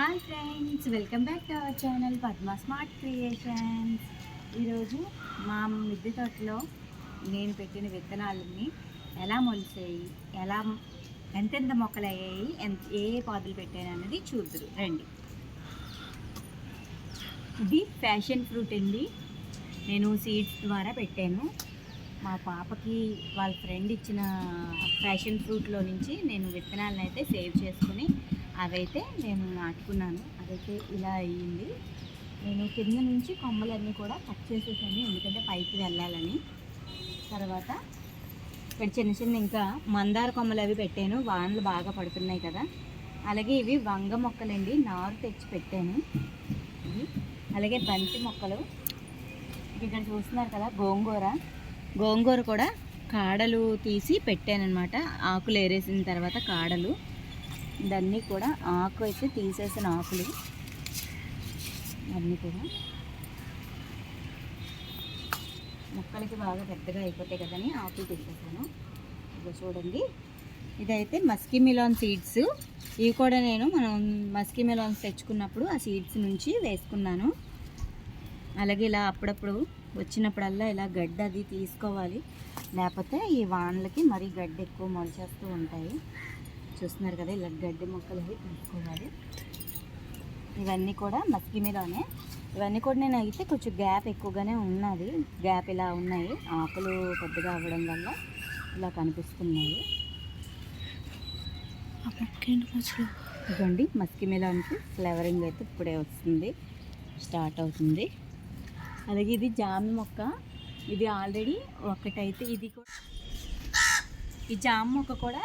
Hi friends welcome back to our channel Padma smart creations. ఈరోజు మా మిద్దె తోటలో నేను పెట్టిన విత్తనాలని ఎలా మొలిసాయి ఎలా ఎంతెంత మొక్కలు అయ్యాయి ఎంత ఏ ఏ పాదులు పెట్టాను అనేది చూద్దరు. రండి. ఇది ఫ్యాషన్ ఫ్రూట్ అండి. నేను సీడ్స్ ద్వారా పెట్టాను. మా పాపకి వాళ్ళ ఫ్రెండ్ ఇచ్చిన ఫ్యాషన్ ఫ్రూట్లో నుంచి నేను విత్తనాలను అయితే సేవ్ చేసుకుని అవైతే నేను నాటుకున్నాను. అదైతే ఇలా అయ్యింది. నేను కింద నుంచి కొమ్మలన్నీ కూడా కట్ చేసేసాను. ఎందుకంటే పైకి వెళ్ళాలని. తర్వాత ఇక్కడ చిన్న చిన్న ఇంకా మందార కొమ్మలు అవి పెట్టాను. వానలు బాగా పడుతున్నాయి కదా. అలాగే ఇవి వంగ మొక్కలండి. నారు తెచ్చి పెట్టాను. ఇవి. అలాగే బంతి మొక్కలు. ఇక్కడ చూస్తున్నారు కదా గోంగూర. గోంగూర కూడా కాడలు తీసి పెట్టానమాట ఆకులు ఏరేసిన తర్వాత కాడలు. దాన్ని కూడా ఆకు అయితే తీసేసిన ఆకులు. అన్నీ కూడా మొక్కలకి బాగా పెద్దగా అయిపోతాయి కదని ఆకులు తీసేసాను. ఇదిగో చూడండి. ఇదైతే మస్కీ మిలాన్ సీడ్స్. ఇవి కూడా నేను మనం మస్కీ మిలాన్స్ తెచ్చుకున్నప్పుడు ఆ సీడ్స్ నుంచి వేసుకున్నాను. అలాగే ఇలా అప్పుడప్పుడు వచ్చినప్పుడల్లా ఇలా గడ్డ అది తీసుకోవాలి. లేకపోతే ఈ వానలకి మరీ గడ్డ ఎక్కువ మొలిచేస్తూ ఉంటాయి. చూస్తున్నారు కదా ఇలా గడ్డి మొక్కలు అవి తీసుకోవాలి ఇవన్నీ కూడా మస్కి మీదనే. ఇవన్నీ కూడా నేను అయితే కొంచెం గ్యాప్ ఎక్కువగానే ఉన్నది. గ్యాప్ ఇలా ఉన్నాయి. ఆకులు పెద్దగా అవ్వడం వల్ల ఇలా కనిపిస్తున్నాయి. ఇదండి మస్కి మిలాన్కి ఫ్లేవరింగ్ అయితే ఇప్పుడే వస్తుంది. స్టార్ట్ అవుతుంది. అలాగే ఇది జామ మొక్క. ఇది ఆల్రెడీ ఒకటైతే ఇది కూడా ఈ జామ మొక్క కూడా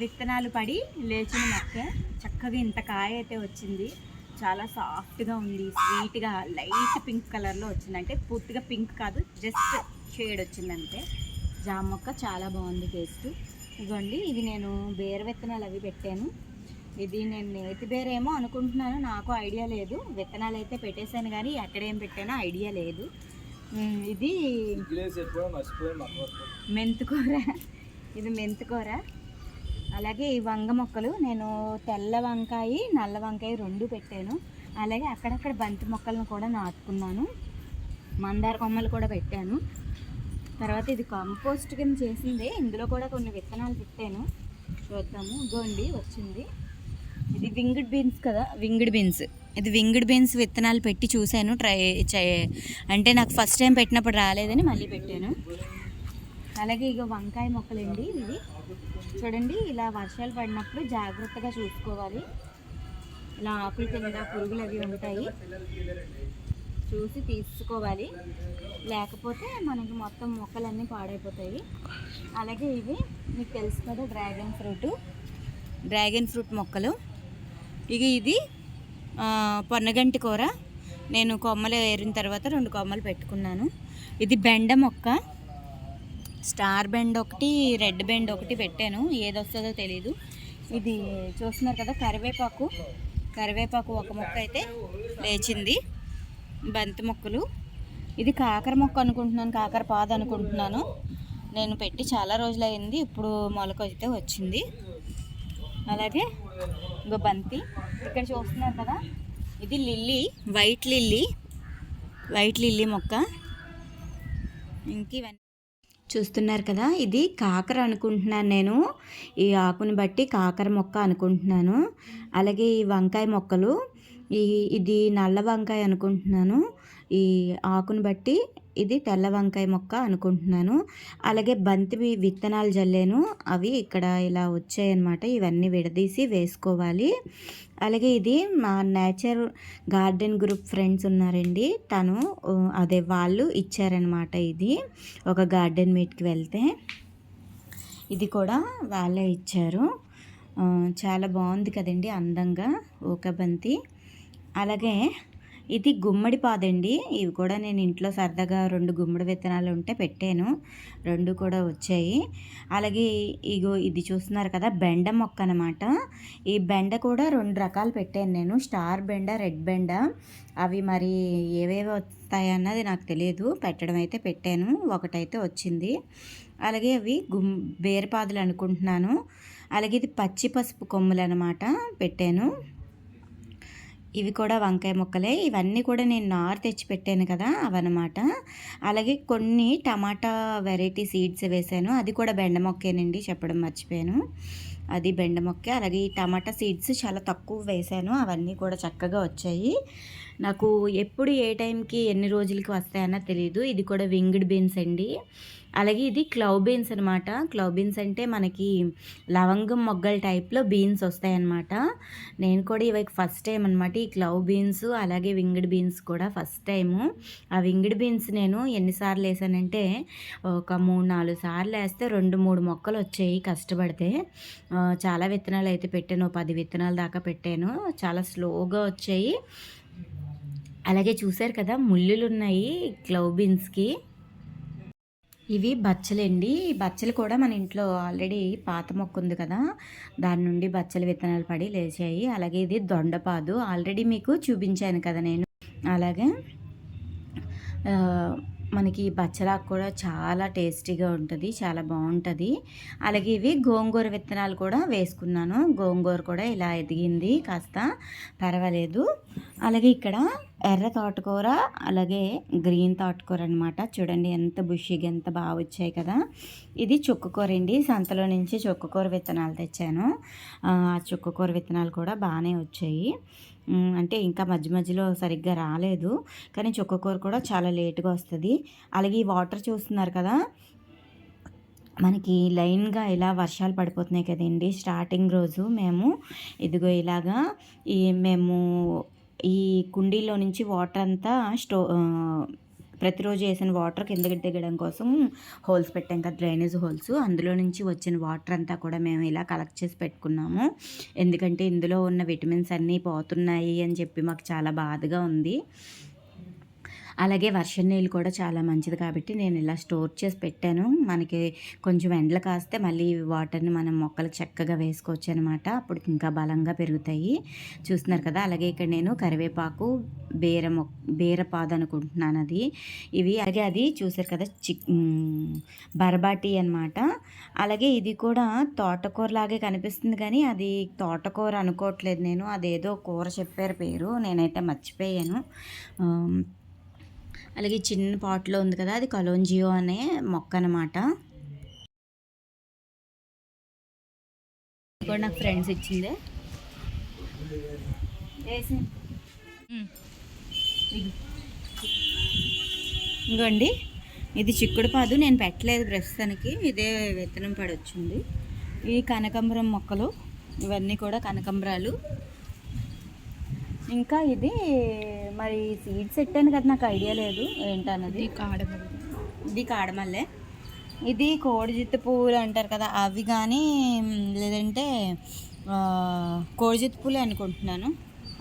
విత్తనాలు పడి లేచిన మొక్క చక్కగా ఇంత కాయ అయితే వచ్చింది. చాలా సాఫ్ట్గా ఉంది స్వీట్గా లైట్ పింక్ కలర్లో వచ్చింది. అంటే పూర్తిగా పింక్ కాదు జస్ట్ షేడ్ వచ్చింది అంతే. జామ మొక్క చాలా బాగుంది టేస్ట్. ఇదిగోండి ఇది నేను బేర విత్తనాలు అవి పెట్టాను. ఇది నేను నేతి బేరేమో అనుకుంటున్నాను నాకు ఐడియా లేదు. విత్తనాలు అయితే పెట్టేశాను కానీ ఎక్కడేం పెట్టానో ఐడియా లేదు. ఇది మెంతుకూర. ఇది మెంతుకూర. అలాగే ఈ వంగ మొక్కలు నేను తెల్ల వంకాయ నల్ల వంకాయ రెండు పెట్టాను. అలాగే అక్కడక్కడ బంతి మొక్కలను కూడా నాటుకున్నాను. మందార కొమ్మలు కూడా పెట్టాను. తర్వాత ఇది కంపోస్ట్ కింద చేసింది. ఇందులో కూడా కొన్ని విత్తనాలు పెట్టాను. చూద్దాము. గోండి వచ్చింది. ఇది వింగిడ్ బీన్స్ కదా? Winged beans. ఇది వింగిడ్ బీన్స్ విత్తనాలు పెట్టి చూశాను. ట్రై చే అంటే నాకు ఫస్ట్ టైం పెట్టినప్పుడు రాలేదని మళ్ళీ పెట్టాను. అలాగే ఇక వంకాయ మొక్కలండి ఇవి. చూడండి ఇలా వర్షాలు పడినప్పుడు జాగ్రత్తగా చూసుకోవాలి. ఇలా ఆకుల కింద పురుగులు అవి ఉంటాయి. చూసి తీసుకోవాలి. లేకపోతే మనకి మొత్తం మొక్కలన్నీ పాడైపోతాయి. అలాగే ఇవి మీకు తెలుసు కదా డ్రాగన్ ఫ్రూట్. డ్రాగన్ ఫ్రూట్ మొక్కలు. ఇక ఇది పొన్నగంటి కూర. నేను కొమ్మలు ఏరిన తర్వాత రెండు కొమ్మలు పెట్టుకున్నాను. ఇది బెండ మొక్క. స్టార్ బెండ్ ఒకటి రెడ్ బెండ్ ఒకటి పెట్టాను. ఏది వస్తుందో తెలీదు. ఇది చూస్తున్నారు కదా కరివేపాకు. కరివేపాకు ఒక మొక్క అయితే లేచింది. బంతి మొక్కలు. ఇది కాకర మొక్క అనుకుంటున్నాను కాకర పాదు అనుకుంటున్నాను. నేను పెట్టి చాలా రోజులు అయింది ఇప్పుడు మొలక అయితే వచ్చింది. అలాగే ఇంకో బంతి. ఇక్కడ చూస్తున్నారు కదా ఇది lily white lily. White lily మొక్క. ఇంక ఇవన్నీ చూస్తున్నారు కదా ఇది కాకర అనుకుంటున్నాను నేను. ఈ ఆకుని బట్టి కాకర మొక్క అనుకుంటున్నాను. అలాగే ఈ వంకాయ మొక్కలు ఈ ఇది నల్ల వంకాయ అనుకుంటున్నాను. ఈ ఆకుని బట్టి ఇది తెల్ల వంకాయ మొక్క అనుకుంటున్నాను. అలాగే బంతి విత్తనాలు జల్లాను. అవి ఇక్కడ ఇలా వచ్చాయన్నమాట. ఇవన్నీ విడదీసి వేసుకోవాలి. అలాగే ఇది మా నేచర్ గార్డెన్ గ్రూప్ ఫ్రెండ్స్ ఉన్నారండి. తను అదే వాళ్ళు ఇచ్చారనమాట ఇది. ఒక గార్డెన్ మీట్కి వెళ్తే. ఇది కూడా వాళ్ళే ఇచ్చారు. చాలా బాగుంది కదండి అందంగా. ఒక బంతి. అలాగే ఇది గుమ్మడి పాదండి. ఇవి కూడా నేను ఇంట్లో సరదాగా రెండు గుమ్మడి విత్తనాలు ఉంటే పెట్టాను. రెండు కూడా వచ్చాయి. అలాగే ఇగో ఇది చూస్తున్నారు కదా బెండ మొక్క అనమాట ఈ బెండ కూడా రెండు రకాలు పెట్టాను నేను. స్టార్ బెండ రెడ్ బెండ. అవి మరి ఏవేవి వస్తాయి అన్నది నాకు తెలియదు. పెట్టడం అయితే పెట్టాను. ఒకటైతే వచ్చింది. అలాగే అవి గుమ్ బేరపాదులు అనుకుంటున్నాను. అలాగే ఇది పచ్చి పసుపు కొమ్ములు అనమాట పెట్టాను. ఇవి కూడా వంకాయ ముక్కలే. ఇవన్నీ కూడా నేను నారు తెచ్చి పెట్టాను కదా అవన్నమాట. అలాగే కొన్ని టమాటా వెరైటీ సీడ్స్ వేసాను. అది కూడా బెండ మొక్కేనండి చెప్పడం మర్చిపోయాను. అది బెండ మొక్క అలాగే ఈ టమాటా సీడ్స్ చాలా తక్కువ వేసాను. అవన్నీ కూడా చక్కగా వచ్చాయి. నాకు ఎప్పుడు ఏ టైంకి ఎన్ని రోజులకి వస్తాయన్నా తెలియదు ఇది కూడా వింగ్డ్ బీన్స్ అండి. అలాగే ఇది క్లౌ బీన్స్ అనమాట క్లౌ బీన్స్ అంటే మనకి లవంగం మొగ్గల టైప్లో బీన్స్ వస్తాయన్నమాట. నేను కూడా ఇవి ఫస్ట్ టైం అనమాట ఈ క్లవ్ బీన్స్ అలాగే వింగిడ్ బీన్స్ కూడా ఫస్ట్ టైము ఆ వింగిడ్ బీన్స్ నేను ఎన్నిసార్లు వేసానంటే ఒక మూడు నాలుగు సార్లు వేస్తే రెండు మూడు మొక్కలు వచ్చాయి కష్టపడితే. చాలా విత్తనాలు అయితే పెట్టాను. పది విత్తనాల దాకా పెట్టాను. చాలా స్లోగా వచ్చాయి. అలాగే చూశారు కదా ముళ్ళులు ఉన్నాయి క్లౌ బీన్స్కి. ఇవి బచ్చలండి. ఈ బచ్చలు కూడా మన ఇంట్లో ఆల్రెడీ పాత మొక్క ఉంది కదా దాని నుండి బచ్చల విత్తనాలు పడి లేచాయి. అలాగే ఇది దొండపాదు. ఆల్రెడీ మీకు చూపించాను కదా నేను. అలాగే మనకి బచ్చలాకు కూడా చాలా టేస్టీగా ఉంటుంది చాలా బాగుంటుంది. అలాగే ఇవి గోంగూర విత్తనాలు కూడా వేసుకున్నాను. గోంగూర కూడా ఇలా ఎదిగింది కాస్త పర్వాలేదు. అలాగే ఇక్కడ ఎర్ర తోటకూర అలాగే గ్రీన్ తోటకూర అనమాట చూడండి ఎంత బుషిగా ఎంత బాగా వచ్చాయి కదా. ఇది చుక్కకూర అండి సంతలో నుంచి చుక్కకూర విత్తనాలు తెచ్చాను. ఆ చుక్కకూర విత్తనాలు కూడా బాగానే వచ్చాయి. అంటే ఇంకా మధ్య మధ్యలో సరిగ్గా రాలేదు. కానీ చుక్కకూర కూడా చాలా లేటుగా వస్తుంది. అలాగే ఈ వాటర్ చూస్తున్నారు కదా. మనకి లైన్గా ఇలా వర్షాలు పడిపోతున్నాయి కదండి. స్టార్టింగ్ రోజు మేము ఇదిగో ఇలాగా ఈ మేము కుండీలో నుంచి వాటర్ అంతా స్టో ప్రతిరోజు వేసిన వాటర్ కిందకి దిగడం కోసం హోల్స్ పెట్టాం కదా డ్రైనేజ్ హోల్స్. అందులో నుంచి వచ్చిన వాటర్ అంతా కూడా మేము ఇలా కలెక్ట్ చేసి పెట్టుకున్నాము. ఎందుకంటే ఇందులో ఉన్న విటమిన్స్ అన్నీ పోతున్నాయి అని చెప్పి మాకు చాలా బాధగా ఉంది. అలాగే వర్షం నీళ్ళు కూడా చాలా మంచిది కాబట్టి నేను ఇలా స్టోర్ చేసి పెట్టాను. మనకి కొంచెం ఎండలు కాస్తే మళ్ళీ వాటర్ని మనం మొక్కలు చక్కగా వేసుకోవచ్చు అనమాట అప్పుడు ఇంకా బలంగా పెరుగుతాయి. చూస్తున్నారు కదా అలాగే ఇక్కడ నేను కరివేపాకు బీర మొక్క బీరపాదు అనుకుంటున్నాను అది. ఇవి అలాగే అది చూసారు కదా చిక్ బర్బాటి అనమాట. అలాగే ఇది కూడా తోటకూర లాగే కనిపిస్తుంది కానీ అది తోటకూర అనుకోవట్లేదు నేను. అదేదో కూర చెప్పారు పేరు నేనైతే మర్చిపోయాను. అలాగే చిన్న పాట్లో ఉంది కదా అది కలోంజియో అనే మొక్క అనమాట కూడా నాకు ఫ్రెండ్స్ ఇచ్చిందే. ఇంకోండి. ఇది చిక్కుడు పాదు నేను పెట్టలేదు ప్రస్తుతానికి ఇదే విత్తనం పడొచ్చింది ఈ కనకంబరం మొక్కలు ఇవన్నీ కూడా కనకంబరాలు. ఇంకా ఇది మరి సీడ్స్ పెట్టాను కదా నాకు ఐడియా లేదు. ఏంటన్నది? కాడమల్లి. ఇది కాడమల్లె. ఇది కోడిజిత్తు పువ్వులు అంటారు కదా అవి కానీ లేదంటే కోడిజిత్తు పూలు అనుకుంటున్నాను.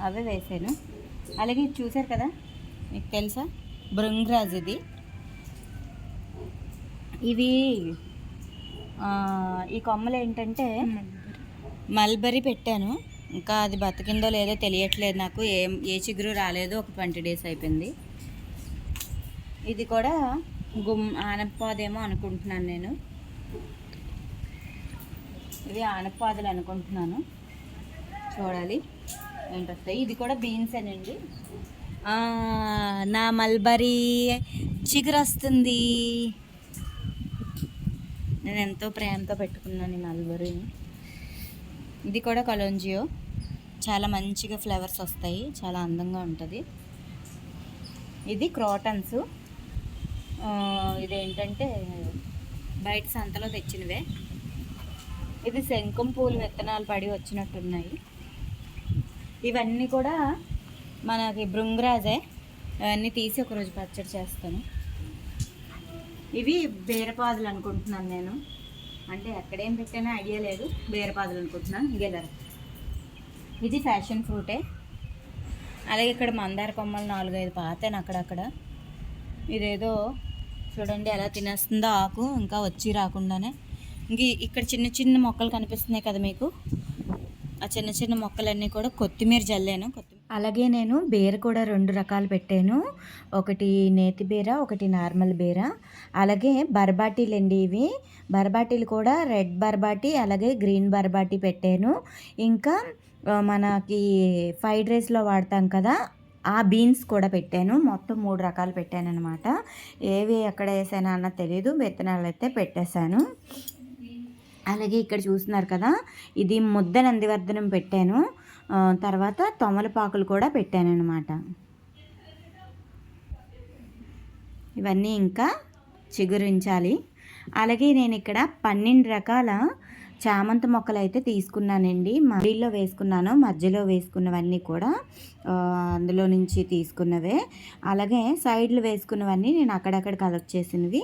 అవే వేసాను. అలాగే ఇది చూసారు కదా మీకు తెలుసా? భృంగరాజ్ ఇది. ఇవి ఈ కొమ్మలు ఏంటంటే మల్బరీ పెట్టాను. ఇంకా అది బతికిందో లేదో తెలియట్లేదు నాకు. ఏం ఏ చిగురు రాలేదు. ఒక ట్వంటీ డేస్ అయిపోయింది. ఇది కూడా గుమ్ ఆనపాదేమో అనుకుంటున్నాను నేను. ఇవి ఆనపాదులు అనుకుంటున్నాను. చూడాలి. ఏంటొస్తాయి ఇది కూడా బీన్స్ అనండి నా మల్బరీ చిగురు వస్తుంది. నేను ఎంతో ప్రేమతో పెట్టుకున్నాను ఈ మల్బరీని. ఇది కూడా కలోంజియో చాలా మంచిగా ఫ్లేవర్స్ వస్తాయి. చాలా అందంగా ఉంటుంది. ఇది క్రోటన్స్. ఇదేంటంటే బయట సంతలో తెచ్చినవే. ఇది శంఖం పూలు విత్తనాలు పడి వచ్చినట్టున్నాయి. ఇవన్నీ కూడా మనకి బృంగరాజే ఇవన్నీ తీసి ఒకరోజు పచ్చడి చేస్తాను. ఇవి బీరపాదులు అనుకుంటున్నాను నేను. అంటే ఎక్కడేం పెట్టానో ఐడియా లేదు. బీరపాదులు అనుకుంటున్నాను. గెలరు ఇది ఫ్యాషన్ ఫ్రూటే. అలాగే ఇక్కడ మందార కొమ్మలు నాలుగైదు పాతాను అక్కడక్కడ. ఇదేదో చూడండి ఎలా తినేస్తుందో ఆకు ఇంకా వచ్చి రాకుండానే. ఇంక ఇక్కడ చిన్న చిన్న మొక్కలు కనిపిస్తున్నాయి కదా మీకు. ఆ చిన్న చిన్న మొక్కలన్నీ కూడా కొత్తిమీర జల్లాను. అలాగే నేను బీర కూడా రెండు రకాలు పెట్టాను. ఒకటి నేతి బీర ఒకటి నార్మల్ బీర. అలాగే బర్బాటీలు అండి ఇవి. బర్బాటీలు కూడా రెడ్ బర్బాటీ అలాగే గ్రీన్ బర్బాటీ పెట్టాను. ఇంకా మనకి ఫ్రైడ్ రైస్లో వాడతాం కదా ఆ బీన్స్ కూడా పెట్టాను. మొత్తం మూడు రకాలు పెట్టాను అనమాట ఏవి ఎక్కడ వేసానా అన్న తెలియదు విత్తనాలు అయితే పెట్టేశాను. అలాగే ఇక్కడ చూస్తున్నారు కదా ఇది ముద్ద నందివర్ధనం పెట్టాను. తర్వాత తొమలపాకులు కూడా పెట్టాను అనమాట ఇవన్నీ ఇంకా చిగురించాలి. అలాగే నేను ఇక్కడ పన్నెండు రకాల చామంతి మొక్కలు అయితే తీసుకున్నానండి. మడిలో వేసుకున్నాను మధ్యలో వేసుకున్నవన్నీ కూడా అందులో నుంచి తీసుకున్నవే. అలాగే సైడ్లు వేసుకున్నవన్నీ నేను అక్కడక్కడ కలెక్ట్ చేసినవి.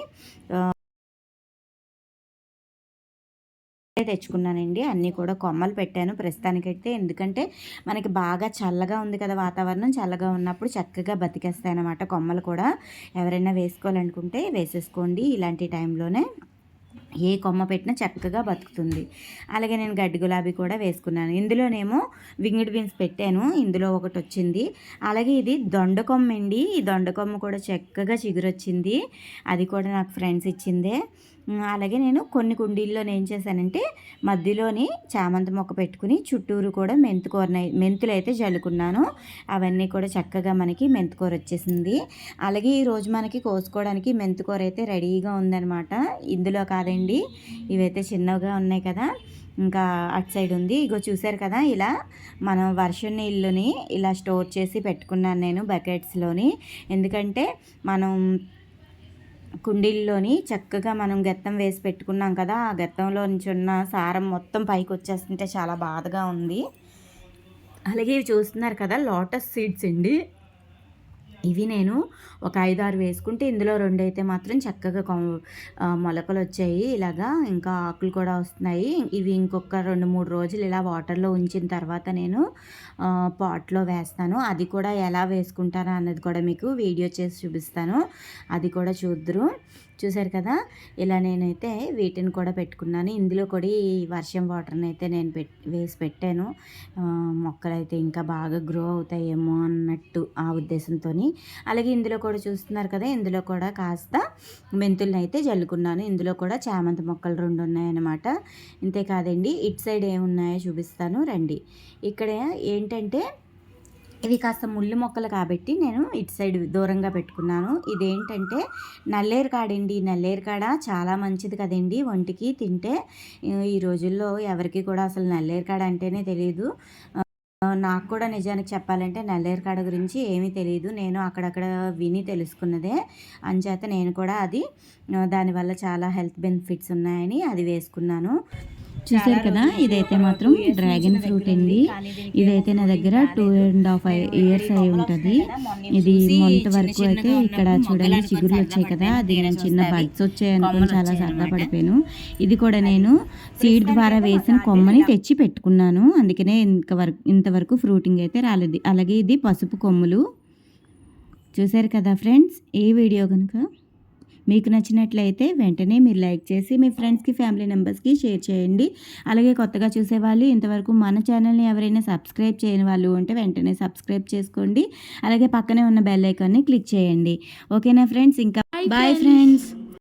తెచ్చుకున్నానండి. అన్నీ కూడా కొమ్మలు పెట్టాను ప్రస్తుతానికైతే. ఎందుకంటే మనకి బాగా చల్లగా ఉంది కదా వాతావరణం. చల్లగా ఉన్నప్పుడు చక్కగా బతికేస్తాయి అన్నమాట కొమ్మలు కూడా. ఎవరైనా వేసుకోవాలనుకుంటే వేసేసుకోండి ఇలాంటి టైంలోనే. ఏ కొమ్మ పెట్టినా చక్కగా బతుకుతుంది. అలాగే నేను గడ్డి గులాబీ కూడా వేసుకున్నాను. ఇందులోనేమో వింగిడ్ బీన్స్ పెట్టాను. ఇందులో ఒకటి వచ్చింది. అలాగే ఇది దొండ కొమ్మ అండి. ఈ దొండ కొమ్మ కూడా చక్కగా చిగురొచ్చింది. అది కూడా నాకు ఫ్రెండ్స్ ఇచ్చిందే. అలాగే నేను కొన్ని కుండీల్లో ఏం చేశానంటే మధ్యలోని చామంతి మొక్క పెట్టుకుని చుట్టూరు కూడా మెంతుకూర మెంతులు అయితే జల్లుకున్నాను. అవన్నీ కూడా చక్కగా మనకి మెంతుకూర వచ్చేసింది. అలాగే ఈరోజు మనకి కోసుకోవడానికి మెంతుకూర అయితే రెడీగా ఉందన్నమాట. ఇందులో కాదండి అండి ఇవైతే చిన్నగా ఉన్నాయి కదా. ఇంకా అటు సైడ్ ఉంది. ఇగో చూసారు కదా ఇలా మనం వర్షం నీళ్ళని ఇలా స్టోర్ చేసి పెట్టుకున్నాను నేను బకెట్స్లోని. ఎందుకంటే మనం కుండీల్లోని చక్కగా మనం గెత్తం వేసి పెట్టుకున్నాం కదా. ఆ గెత్తంలో నుంచి ఉన్న సారం మొత్తం పైకి వచ్చేస్తుంటే చాలా బాధగా ఉంది. అలాగే ఇవి చూస్తున్నారు కదా లోటస్ సీడ్స్ అండి. ఇవి నేను ఒక ఐదు ఆరు వేసుకుంటే ఇందులో రెండు అయితే మాత్రం చక్కగా కొ- మొలకలు వచ్చాయి ఇలాగా ఇంకా ఆకులు కూడా వస్తున్నాయి. ఇవి ఇంకొక రెండు మూడు రోజులు ఇలా వాటర్లో ఉంచిన తర్వాత నేను పాట్లో వేస్తాను. అది కూడా ఎలా వేసుకుంటారా అన్నది కూడా మీకు వీడియో చేసి చూపిస్తాను. అది కూడా చూద్దరు. చూసారు కదా? ఇలా నేనైతే వీటిని కూడా పెట్టుకున్నాను. ఇందులో కూడా ఈ వర్షం వాటర్ని అయితే నేను పెట్ వేసి పెట్టాను. మొక్కలైతే ఇంకా బాగా గ్రో అవుతాయేమో అన్నట్టు ఆ ఉద్దేశంతో అలాగే ఇందులో కూడా చూస్తున్నారు కదా? ఇందులో కూడా కాస్త మెంతుల్ని అయితే జల్లుకున్నాను. ఇందులో కూడా చామంతి మొక్కలు రెండు ఉన్నాయన్నమాట. ఇంతే కాదండి. ఇటు సైడ్ ఏమున్నాయో చూపిస్తాను. రండి. ఇక్కడ ఏంటంటే ఇవి కాస్త ముళ్ళు మొక్కలు కాబట్టి నేను ఇటు సైడ్ దూరంగా పెట్టుకున్నాను. ఇదేంటంటే నల్లేరు కాడండి. నల్లేరు కాడ చాలా మంచిది కదండి ఒంటికి తింటే. ఈ రోజుల్లో ఎవరికి కూడా అసలు నల్లేరు కాడ అంటేనే తెలియదు నాకు కూడా నిజానికి చెప్పాలంటే నల్లేరు కాడ గురించి ఏమీ తెలియదు నేను అక్కడక్కడ విని తెలుసుకున్నదే. అంచేత నేను కూడా అది దానివల్ల చాలా హెల్త్ బెనిఫిట్స్ ఉన్నాయని అది వేసుకున్నాను. చూసారు కదా ఇదైతే మాత్రం డ్రాగన్ ఫ్రూట్ అండి. ఇదైతే నా దగ్గర టూ అండ్ హాఫ్ ఇయర్స్ అయి ఉంటుంది. ఇది మొంత వరకు అయితే ఇక్కడ చూడండి చిగురులు వచ్చాయి కదా అది నేను చిన్న బడ్స్ వచ్చాయి అనుకుని చాలా సరదా పడిపోయాను ఇది కూడా నేను సీడ్ ద్వారా వేసిన కొమ్మని తెచ్చి పెట్టుకున్నాను. అందుకనే ఇంతవరకు ఇంతవరకు ఫ్రూటింగ్ అయితే రాలేదు. అలాగే ఇది పసుపు కొమ్ములు. చూసారు కదా ఫ్రెండ్స్ ఈ వీడియో కనుక మీకు నచ్చినట్లయితే వెంటనే మీరు లైక్ చేసి మీ ఫ్రెండ్స్కి ఫ్యామిలీ మెంబర్స్కి షేర్ చేయండి. అలాగే కొత్తగా చూసేవాళ్ళు ఇంతవరకు మన ఛానల్ని ఎవరైనా సబ్స్క్రైబ్ చేయని వాళ్ళు ఉంటే వెంటనే సబ్స్క్రైబ్ చేసుకోండి. అలాగే పక్కనే ఉన్న బెల్ ఐకాన్ని క్లిక్ చేయండి. ఓకేనా ఫ్రెండ్స్? ఇంకా బాయ్ ఫ్రెండ్స్